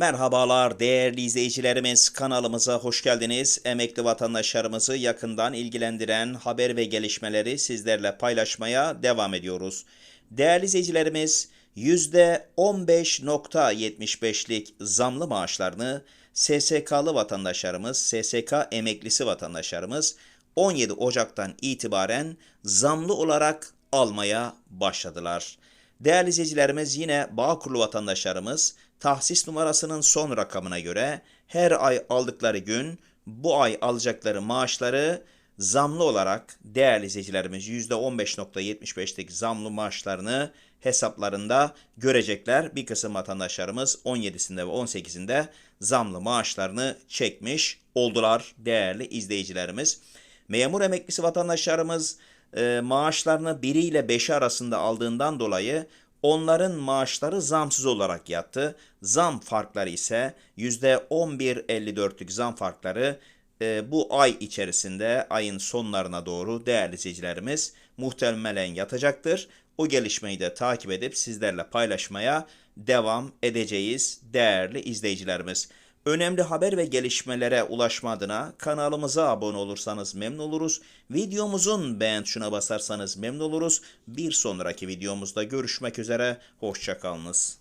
Merhabalar değerli izleyicilerimiz kanalımıza hoş geldiniz. Emekli vatandaşlarımızı yakından ilgilendiren haber ve gelişmeleri sizlerle paylaşmaya devam ediyoruz. Değerli izleyicilerimiz %15.75'lik zamlı maaşlarını SSK'lı vatandaşlarımız, SSK emeklisi vatandaşlarımız 17 Ocak'tan itibaren zamlı olarak almaya başladılar. Değerli izleyicilerimiz yine Bağkurlu vatandaşlarımız tahsis numarasının son rakamına göre her ay aldıkları gün bu ay alacakları maaşları zamlı olarak değerli izleyicilerimiz %15.75'lik zamlı maaşlarını hesaplarında görecekler. Bir kısım vatandaşlarımız 17'sinde ve 18'inde zamlı maaşlarını çekmiş oldular değerli izleyicilerimiz. Memur emeklisi vatandaşlarımız e, maaşlarını 1 ile 5 arasında aldığından dolayı onların maaşları zamsız olarak yattı. Zam farkları ise %11.54'lük zam farkları e, bu ay içerisinde ayın sonlarına doğru değerli izleyicilerimiz muhtemelen yatacaktır. O gelişmeyi de takip edip sizlerle paylaşmaya devam edeceğiz değerli izleyicilerimiz. Önemli haber ve gelişmelere ulaşma adına kanalımıza abone olursanız memnun oluruz. Videomuzun beğen tuşuna basarsanız memnun oluruz. Bir sonraki videomuzda görüşmek üzere. Hoşçakalınız.